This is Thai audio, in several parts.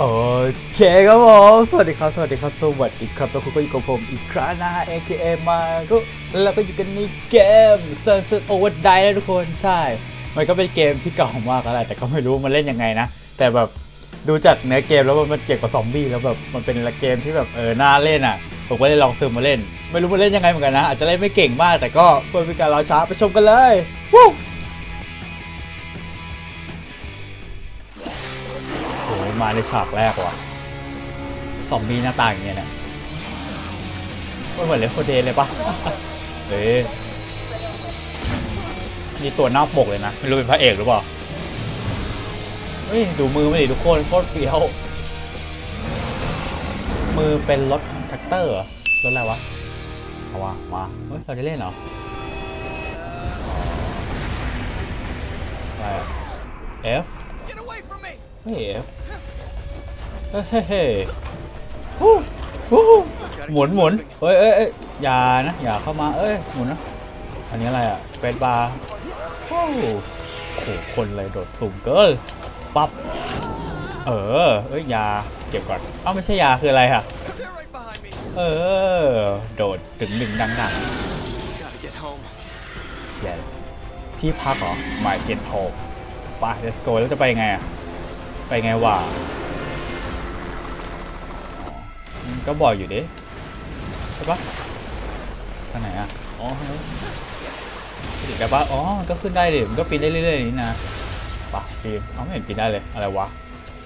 โอเคครับผมสวัสดีครับ สวัสดีครับ สวัสดีครับแล้วคุณก็อยู่กับผมอีกครั้งนะฮะ AKA มาก็แล้วก็อยู่กันในเกม Sunset Overdrive นะทุกคน ใช่ มันก็เป็นเกมที่เก่ามากแล้วแหละแต่ก็ไม่รู้มันเล่นยังไงนะ แต่แบบดูจากเนื้อเกมแล้วมันเกี่ยวกับซอมบี้แล้วแบบมันเป็นเกมที่แบบเออน่าเล่นอะ ผมก็เลยลองซื้อมาเล่น ไม่รู้มันเล่นยังไงเหมือนกันนะ อาจจะเล่นไม่เก่งมาก แต่ก็เพื่อเป็นการรอช้าไปชมกันเลยวู้ มาในฉากแรกว่ะซอมบี้หน้าตาอย่างเงี้ยเนี่ยมันเหมือนเลฟโฟเดเลยปะเฮ้ยนี่ตัวหน้าปกเลยนะ ไม่รู้เป็นพระเอกหรือเปล่า เฮ้ย ดูมือไม่ดิทุกคนโคตรเฟี้ยว มือเป็นรถแท็กเตอร์เหรอรถอะไรวะเอาวะมา เฮ้ย เราได้เล่นเหรออะไรอะ F เฮ้ย F เฮ้ยเฮ้ยฮู้ฮู้หมุนหมุนเฮ้ยเอ้ยเอ้ยอย่านะ อย่าเข้ามา เอ้ย หมุนนะ อันนี้อะไรอะเฟสบาร์โอ้โหคนเลยโดดสูงเกินปั๊บ เออ เอ้ย ยา เก็บก่อน เอ้า ไม่ใช่ยา คืออะไรอะ เออ โดดถึงหนึ่งดังดัง Gotta get home. แย่เลยที่พักเหรอหมายเก็ตโฮมไป let's go แล้วจะไปไงอะ ไปไงวะ ก็บอกอยู่ดิใช่ปะทางไหนอะอ๋อขึ้นอีกได้ปะอ๋อมันก็ขึ้นได้ดิมันก็ปีนได้เรื่อยๆนี่นะปะปีนเอาไม่เห็นปีนได้เลยอะไรวะ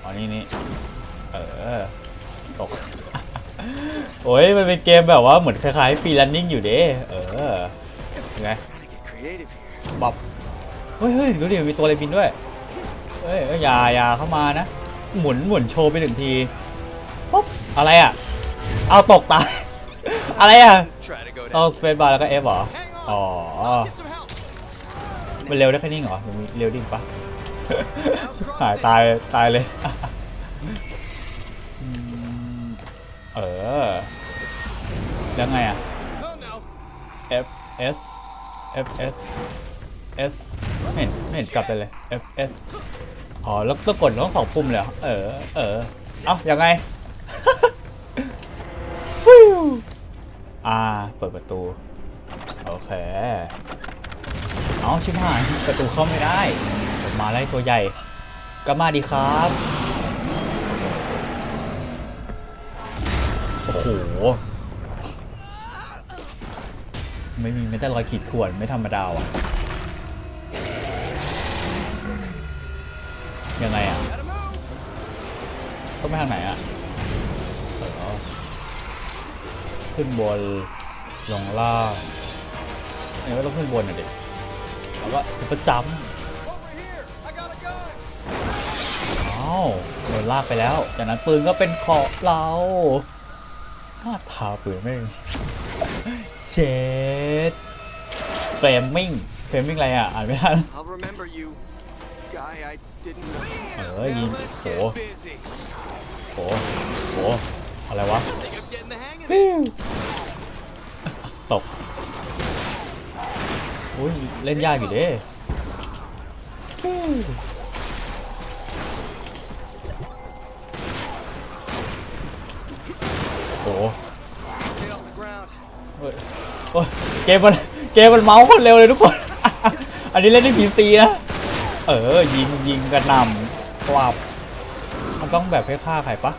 อ๋อนี่นี่เออตกโอ้ยมันเป็นเกมแบบว่าเหมือนคล้ายๆฟรีลันนิ่งอยู่เด้เออยังไง Gotta get creative here. บับเฮ้ยเฮ้ยดูดิมีตัวอะไรบินด้วยเฮ้ยเอ้ยอย่าอย่าเข้ามานะ หมุนหมุนโชว์ไปหนึ่งทีปุ๊บอะไรอะ เอาตกตาย อะไรอะ Try to go ต้อง down. สเปซบาร์แล้วก็เอฟเหรอ Hang อ๋อ on. Get some help. มันเร็วได้แค่นี้เหรอหรือมีเร็วดิ่งปะหายตายตายเลยอืมเออ แล้วไงอะ Oh no. F S F S S ไม่เห็นไม่เห็นกลับไปเลย F S อ๋อ แล้วต้องกดทั้งสองปุ่มเลยเหรอเออ เออ เอ้ายังไง ฟิวอ่า เปิดประตู โอเค เอาชิบหาย ประตูเข้าไม่ได้ ผมมาไล่ตัวใหญ่ก็มาดีครับ โอ้โห ไม่มีไม่แต่รอยขีดข่วนไม่ธรรมดาว่ะ ยังไงอะ Gotta move. ต้องไปทางไหนอะเออ ขึ้นบนลงล่างเอ้ยก็ต้องขึ้นบนอะดิแล้วก็ประจ Over here. I got a gun. ำอ้าวโดนลากไปแล้ว จากนั้นปืนก็เป็นของเราหน้าทาปืนไม่งเชดเฟรมมิ่งเฟรมมิ่งอะไรอะ อ่านไม่ทัน I'll remember you. Guy I didn't know. Ờ, gì? Now let's get Ủa? busy. โหโหอะไรวะ ตกอุ้ยเล่นยากอยู่เด้ฟิโอ้โอ้ยเกมมันเกมมันเมาส์คนเร็วเลยทุกคน อันนี้เล่นในพีซีนะ เออ ยิงยิงกระหน่ำกวับมันต้องแบบให้ฆ่าใครปะ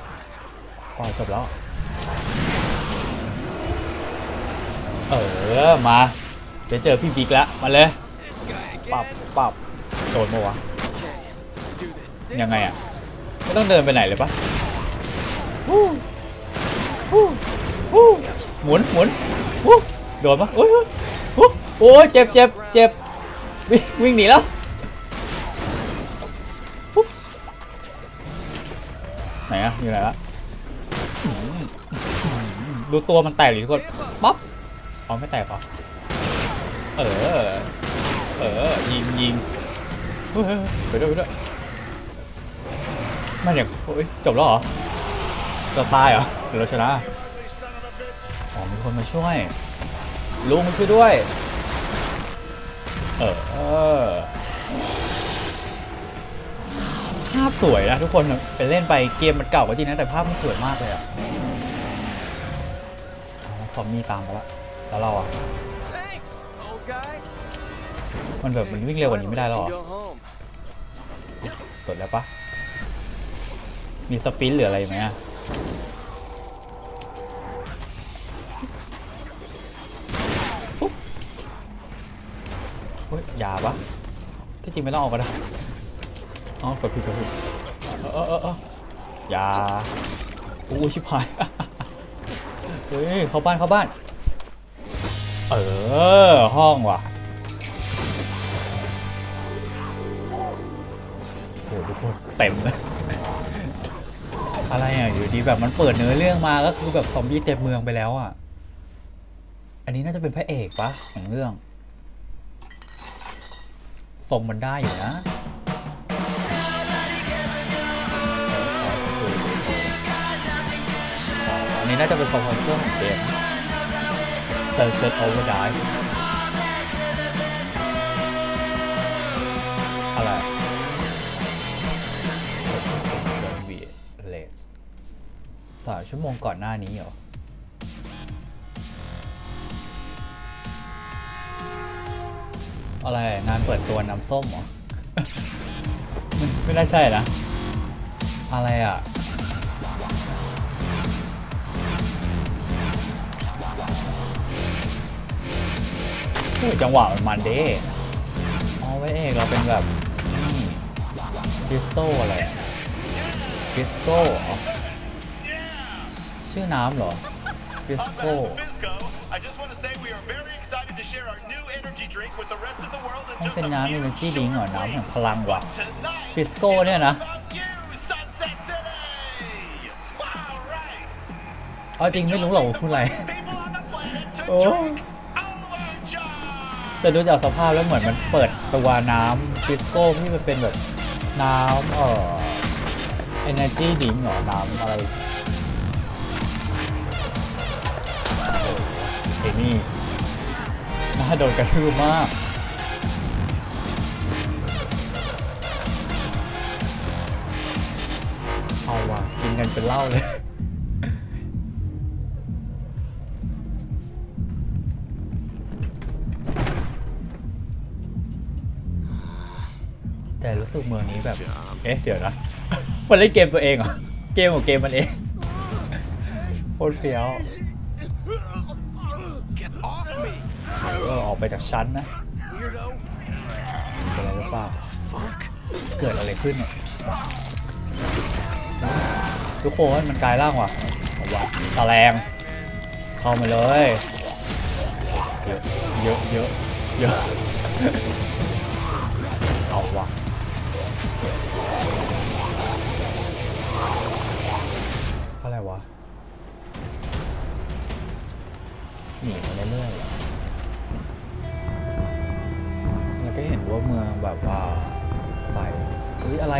พอจบแล้ว เออ มา เดี๋ยวเจอพี่บิ๊กแล้ว มาเลย ปับปับโดนมาวะ ยังไงอะ ไม่ต้องเดินไปไหนเลยปะฮู้ฮู้ฮู้หมุนหมุนฮู้โดนปะโอ้ยโอ้ยเจ็บเจ็บเจ็บวิ่งวิ่งหนีแล้วไหนอะอยู่ไหนละดูตัวมันแตกดิทุกคนปั๊บ อ๋อไม่แตกหรอ เออ เออ ยิงยิงเฮ้ยไปด้วยไปด้วยมันอย่างโอ้ยจบแล้วเหรอจะตายเหรอหรือเราชนะ อ๋อมีคนมาช่วย ลุงมาช่วยด้วย เออภาพสวยนะทุกคนไปเล่นไปเกมมันเก่าก็จริงนะแต่ภาพมันสวยมากเลยอะเอาละซอมมี่ตามไปแล้ว แล้วเราอะ Thanks, old guy. มันแบบมันวิ่งเร็วกว่านี้ไม่ได้หรอ Go home. ตรวจแล้วปะมีสปินหรืออะไรไหมอะปุ๊บเฮ้ยอยาปะที่จริงไม่ต้องออกก็ได้อ๋อกดผิดกดผิดเออเออเออเอออย่าอู้ชิบหายเฮ้ยเข้าบ้านเข้าบ้าน เออ ห้องว่ะโอ้โหทุกคนเต็มเลยอะไรอะอยู่ดีแบบมันเปิดเนื้อเรื่องมาก็คือแบบซอมบี้เต็มเมืองไปแล้วอะ อันนี้น่าจะเป็นพระเอกปะของเรื่องทรงมันได้อยู่นะอันนี้น่าจะเป็นสปอนเซอร์ของเกมเซอร์เซอร์โอเวอ ร์ไดอะไรวีเลสสามชั่วโมงก่อนหน้านี้เหรอ อะไรงานเปิดตัวน้ำส้มเหรอ ไม่น่าใช่นะ อะไรอะ จังหวะมันมันเด้อ๋อไว้เอกเราเป็นแบบนี่คริสโตอะไรอะคริสโตเหรอชื่อน้ำเหรอคริส On โต behalf of Visco, I just want to say we are very excited to share our new energy drink with the rest of the world in มัน just เป็น a น้ำ few เอเนจี short ดิงเหรอน้ำแห่งพลังว่ะ weeks. Tonight, ฟิสโก้เนี่ยนะ about you, Sunset City! Wow, right. เอาจริงไม่รู้หรอกว่าพูดอะไร People on แต่ดูจากสภาพแล้วเหมือนมันเปิดตัวน้ำฟิสโก้ที่มันเป็นแบบน้ำเอ่อเอเนจีดิงหรอน้ำอะไรไอ้นี่น่าโดนกระทืบมากเอาว่ะกินกันเป็นเหล้าเลย แต่รู้สึกเมืองนี้แบบ เอ๊ะ เดี๋ยวนะ มันเล่นเกมตัวเองเหรอ เกมของเกมมันเองโคตรเฟี้ยว Get off me, เออออกไปจากชั้นนะ weirdo. เป็นอะไรหรือเปล่า Fuck. เกิดอะไรขึ้นเนี่ยทุกคนมันกลายร่างว่ะเอาว่ะตะแรงเข้ามาเลย เยอะ เยอะ เยอะ เยอะ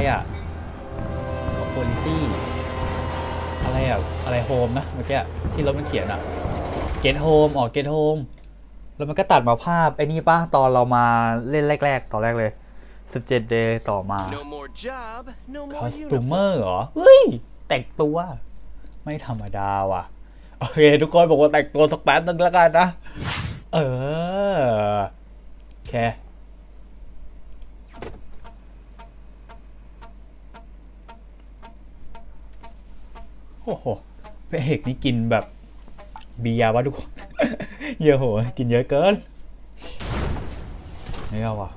อะไรอะโพลิตี้อะไรอะ อะไรโฮมนะเมื่อกี้อะที่รถมันเขียนอะเกตโฮมออกเกตโฮมแล้วมันก็ตัดมาภาพ ไอ้นี่ป่ะตอนเรามาเล่นแรก ๆ ตอนแรกเลย 17 day ต่อมา No more job, no คอ more สตูเมอ uniform. ร์เหรอ เฮ้ย แต่งตัว ไม่ธรรมดาว่ะ โอเค ทุกคนบอกว่าแต่งตัวสักแป๊บนึงแล้วกันนะ เออโอเค โอ้โหพระเอกนี่กินแบบเบียร์วะทุกคน เยอะโห กินเยอะเกินไม่เอาว่ะ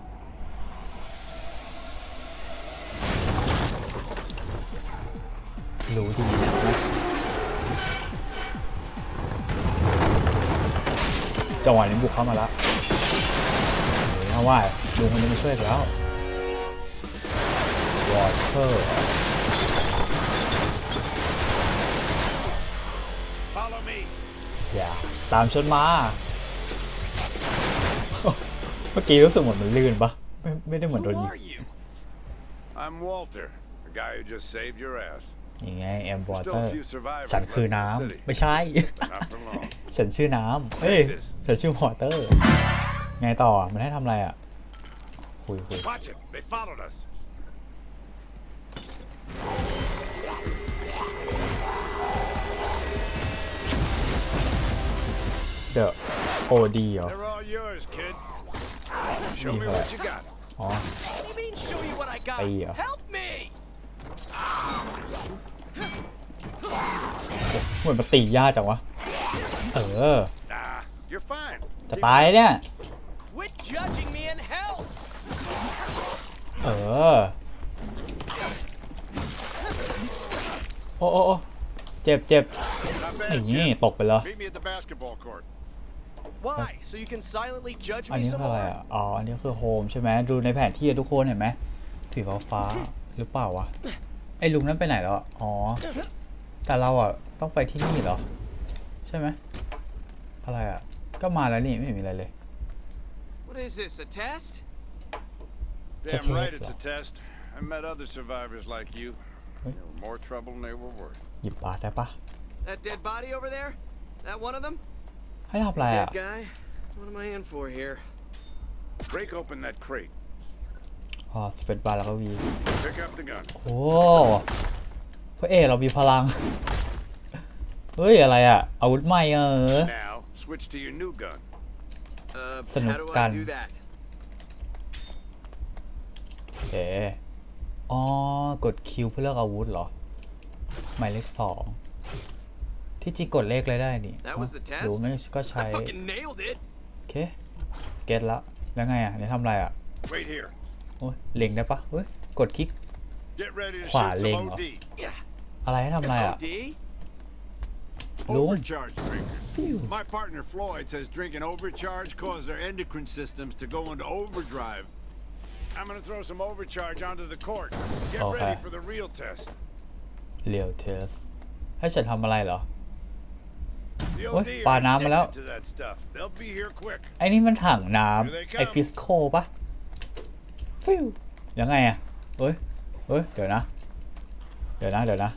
รู้ดีนะจังหวะนี้บุกเข้ามาแล้วเอาว่าลุงคนนี้มาช่วยแล้ววอเตอร์ อย่าตามฉันมา เมื่อกี้รู้สึกเหมือนมันลื่นปะไม่ไม่ได้เหมือนโดน Who ยิง are you? I'm Walter, the guy who just saved your ass. ยังไงแอมวอ There's เตอ still ร์ a few survivors ฉัน left คือ in the น้ city, ำไม่ใช่ but not for long. ฉันชื่อน้ำเฮ้ยฉันชื่อวอเตอร์ ไงต่ออะมันให้ทำอะไรอะ คุยคุย The OD เหรอ They're all yours, kid. Show me Yeah. what you got. อ๋อ What do you mean, show you what I got? Ay, uh. Help me! เหมือนมันตียากจังวะ เออ Nah, you're fine. จะ Keep ตายเนี่ย Quit judging me and help! เออ โอ้โอ้โอ้เจ็บเจ็บ Not ไอ้ bad, นี่ kid. ตกไปแล้ว Meet me at the basketball court. Why? So you can silently judge อัน me นี้ some คืออะไร more? อะ อ๋อ อันนี้คือโฮมใช่ไหม ดูในแผนที่อะทุกคนเห็นไหมสีฟ้าฟ้าๆหรือเปล่าวะ ไอ้ลุงนั้นไปไหนแล้วอะอ๋อ แต่เราอะ ต้องไปที่นี่เหรอ ใช่ไหม อะไรอะ ก็มาแล้วนี่ไม่เห็นมีอะไรเลย What is this, a test? Damn okay, right it's yeah. a test. I met other survivors like you. They were more trouble than they were worth. หยิบบาทได้ปะ That dead body over there? That one of them? ให้ทำอะไรอะ Dead guy? What am I in for here? Break open that crate. อ๋อสเปซบาร์แล้วก็วี Pick up the gun. โอ้พระเอกเรามีพลัง เฮ้ย อะไรอะ อาวุธใหม่เออ Now, switch to your new gun. Uh, Sanu how do I kan. do that? โอเค อ๋อ กดคิวเพื่อเลือกอาวุธเหรอ หมายเลขสอง ที่จริงกดเลขเลยได้นี่ That was the หรือไม่ก็ใช้ I fucking nailed it! โอเค เก็ตละแล้วไงอะเนี่ยทำอะไรอะ Wait here. โอ้ยเล็งได้ปะเฮ้ย กดคลิก Get ready to Khỏa shoot some lên OD. Yeah. อะไรให้ทำอะไรอะ OD? Lung. Overcharge drinkers. My partner Floyd says drinking overcharge causes their endocrine systems to go into overdrive. I'm gonna throw some overcharge onto the court. Get Okay. ready for the real test. เรียวเทสให้ฉันทำอะไรเหรอ The Ôi, OD bà are Nam mà đâu? addicted to that stuff. They'll be here quick. ไอ้นี่มันถังน้ Here they ำไอ้ come ฟิสโคปะฟิวยังไงอะเฮ้ยเฮ้ยเดี๋ยวนะ เดี๋ยวนะ เดี๋ยวนะ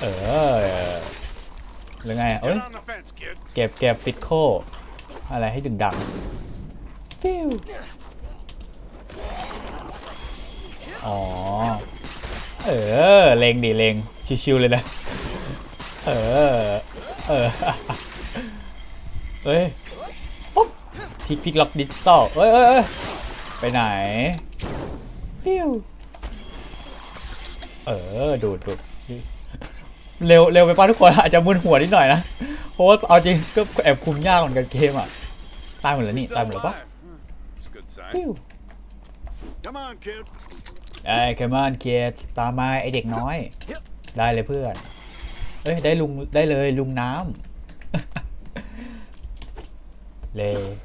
เออหรือไงอะเอ้ย Get on the fence, kid. เก็บเก็บฟิสโค อะไรให้ดึงดังฟิวอ๋อ เออเลงดิเลงชิวๆเลยนะ เออ เออเอ้ยปุ๊บพลิกพลิกล็อกดิจิตอลเอ้ยเอ้ยเอ้ยไปไหนฟิวเออ ดูดดูดเร็วเร็วไปป้าทุกคนอาจจะมึนหัวนิดหน่อยนะเพราะว่าเอาจริงก็แอบคุมยากเหมือนกันเกมอะ ตายหมดแล้วนี่ ตายหม Still ดแล้วปะ alive. Hmm, That's a good sign. ฟิว Come on, kid. ไอ้แคมอนเคียตามมาไอเด็กน้อย ได้เลยเพื่อน เอ้ยได้ลุงได้เลยลุงน้ำเล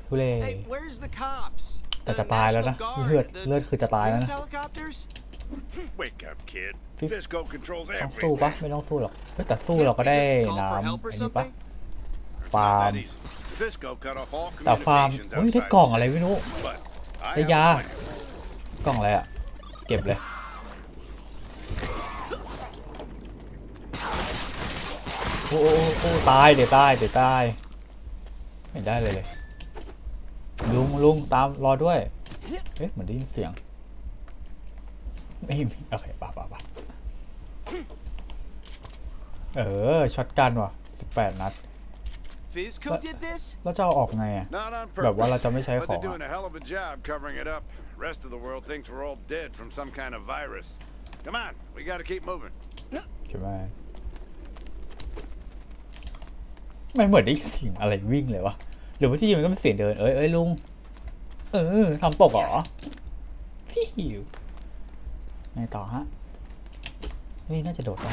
ทุเล Hey, where's the cops? แต่ The จะตายแล้วนะ National Guard, เลือด the เลือดคือจะตายแล้ว news นะ helicopters? Wake up, kid. Fif- Fisco controls ต้องสู้ปะ everything. ไม่ต้องสู้หรอกเฮ้ยแต่สู้เราก็ Can't we ได้ just call น้ำ for อัน help or นี้ปะ something? It's not Farm. that easy. Fisco cut off all แต่ฟาร์ม communications เฮ้ยได้ outside กล่อง the อะไร city. ไม่รู้ But I ได้ have a ยา plan. กล่องอะไรอะเก็บเลย โอ้โอ้ตายเดี๋ยวตายเดี๋ยวตายไม่ได้เลยเลย ลุงลุงตามรอด้วยเอ๊ะเหมือนได้ยินเสียงไม่มีโอเคป่าป่าป่าเออช็อตกันว่ะสิบแปดนัดแล้วจะเอาออกไงอะ แบบว่าเราจะไม่ใช้ของ Rest of the world thinks ไห มไม่เหมือนได้ยินเสียงอะไรวิ่งเลยวะหรือว่าที่จริงมันก็เป็นเสียงเดิน เอ้ยเอ้ยลุง เออทำตกเหรอฟิวไงต่อฮะ นี่น่าจะโดดได้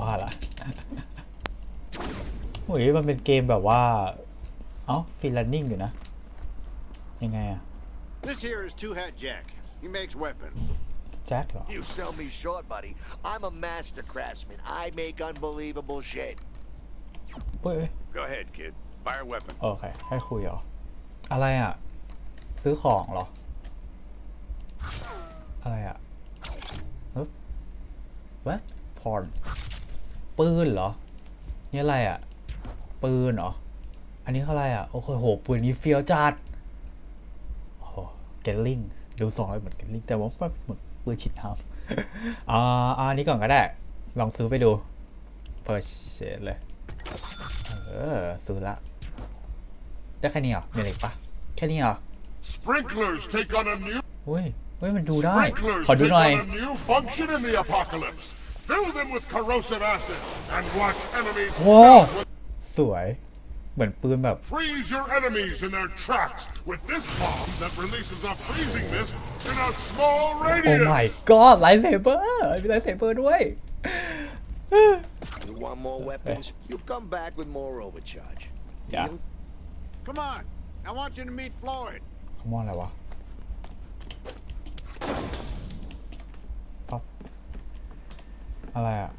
ว่าละโอ้ยมันเป็นเกมแบบว่า เอ้าฟรีลันนิ่งอยู่นะ ยังไงอะ This here is Two Hat Jack. He makes weapons. แจ็คเหรอ You sell me short, buddy. I'm a master craftsman. I make unbelievable shit. เฮ้ยเอ้ย Go ahead, kid. Fire weapon. โอเค ให้คุยเหรอ อะไรอะ ซื้อของเหรอ อะไรอะฮึบวะพอนปืนเหรอ นี่อะไรอะ ปืนเหรอ อันนี้คืออะไรอะ โอ้โหโห ปืนนี้เฟี้ยวจัด โอ้โห เกลลิง ดูสองเลยเหมือนเกลลิง แต่ว่าเหมือนปืนฉีดน้ำอ่าอันนี้ก่อนก็ได้ ลองซื้อไปดูเปิดเชเลย อออซื้อละ ได้แค่นี้เหรอมีอะไรอีกปะแค่นี้เหรอ Sprinklers take on a new เฮ้ยเฮ้ยมันดูได้ sprinklers ขอดู take หน่อย on a new function in the apocalypse. Fill them with corrosive acid and watch enemies โว้ melt with- สวย เหมือนปืนแบบ freeze your enemies in their tracks with this bomb that releases a freezing mist in a small โอ้ radius. my god ไลท์เซเบอร์มีไลท์เซเบอร์ด้วย You want more weapons? You come back with more overcharge. Yeah. Deal? Come on. I want you to meet Floyd. เขามองอะไรวะปั๊บอะไรอ่ะ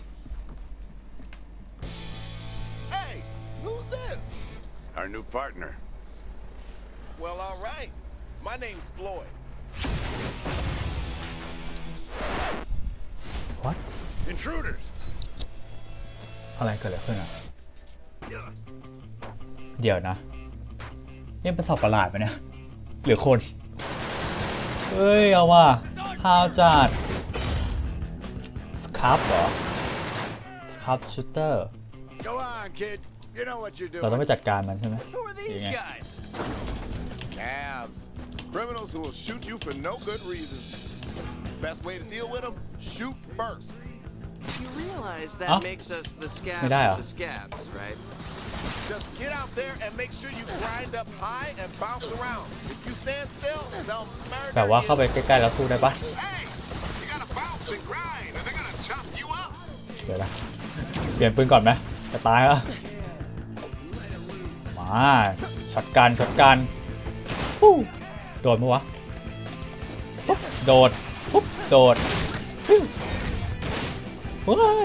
Hey, who's this? Our new partner. Well, all right. My name's Floyd. what Intruders. อะไรเกิดอะไรขึ้นอะ เดี๋ยวนะ นี่เป็นสัตว์ประหลาดไหมเนี่ย หรือคน เฮ้ย เอาว่าฮาวจัดสครับเหรอสครับชูเตอร์ Go on, kid. You know what you're เราต้อง doing. ไปจัดการมันใช่ไหม Who are these Yeah. guys? Cabs. Criminals who will shoot you for no good reason. Best way to deal with them? Shoot first. You realize that Huh? makes us the scabs Medaya. of the scabs, right? Just get out there and make sure you grind up high and bounce around. If you stand still, they'll murder แต่ว่าเข้าไป you. ใกล้ๆแล้วสู้ได้ปะ Hey, you gotta bounce and grind, or they're gonna chop you up. เดี๋ยวนะเปลี่ยนปืนก่อนไหมจะตายแล้วมาช็อตกันช็อตกันปุ๊บโดดมั้ยวะปุ๊บโดดปุ๊บโดด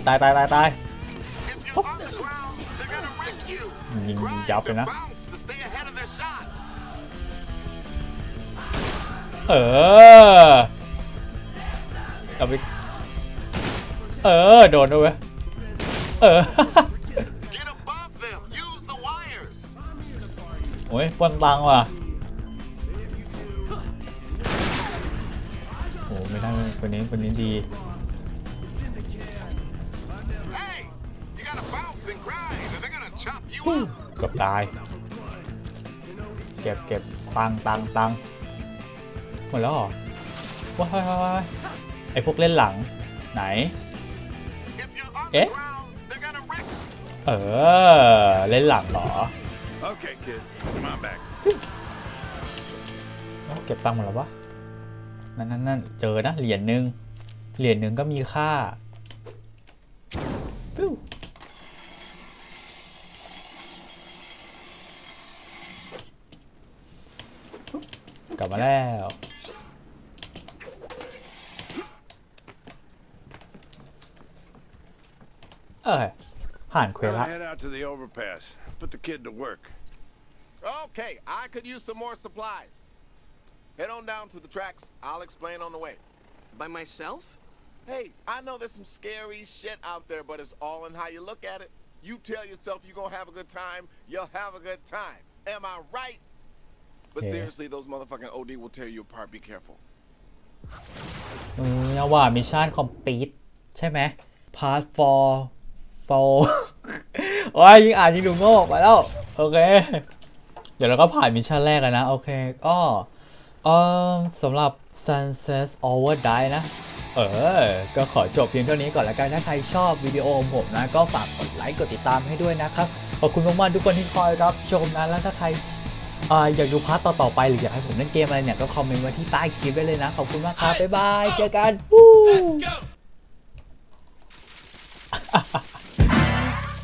ตายตายตายตายยิงยับไปนะ เออเอาไปเออ โดนด้วยเว้ยเออโอ้ยปนตังว่ะโอ้ไม่ได้คนนี้คนนี้ดี เกือบตาย เก็บเก็บตังตังตังหมดแล้วเหรอว้ายว้ายว้ายไอพวกเล่นหลังไหน If you're on Eh? the ground, they're gonna wreck เออ เล่นหลังเหรอ Okay, kid. Come on back. เก็บตังค์หมดแล้ววะ นั่นนั่นนั่นเจอนะ เหรียญหนึ่งเหรียญหนึ่งก็มีค่า ลับมาแล้ว เอ้ยผ่านเควส Gotta ละ head out to the overpass. Put the kid to work. Okay, I could use some more supplies. Head on down to the tracks. I'll explain on the way. By myself? Hey, I know there's some scary shit out there, but it's all in how you look at it. You tell yourself you're gonna have a good time, you'll have a good time. Am I right? But Yeah. seriously, those motherfucking OD will tear you apart. Be careful. เออเอาว่ามิชชั่นคอมพลีทใช่ไหม pass for for โอ้ยยิงอ่านยิงดูโง่มาแล้ว โอเค เดี๋ยวเราก็ผ่านมิชชั่นแรกแล้วนะ โอเค ก็เออสำหรับ Sunset Overdrive นะ เออ ก็ขอจบเพียงเท่านี้ก่อนแล้วกัน ถ้าใครชอบวิดีโอของผมนะ ก็ฝากกดไลค์ กดติดตามให้ด้วยนะครับ ขอบคุณมากๆทุกคนที่คอยรับชมนะ แล้วถ้าใครเอยากดูพาร์ทต่อๆไปหรืออยากให้ผมเล่นเกมอะไรเนี่ยก็คอมเมนต์ไว้ที่ใต้คลิปได้เลยนะ ขอบคุณมากครับบ๊ายบายเจอกันปู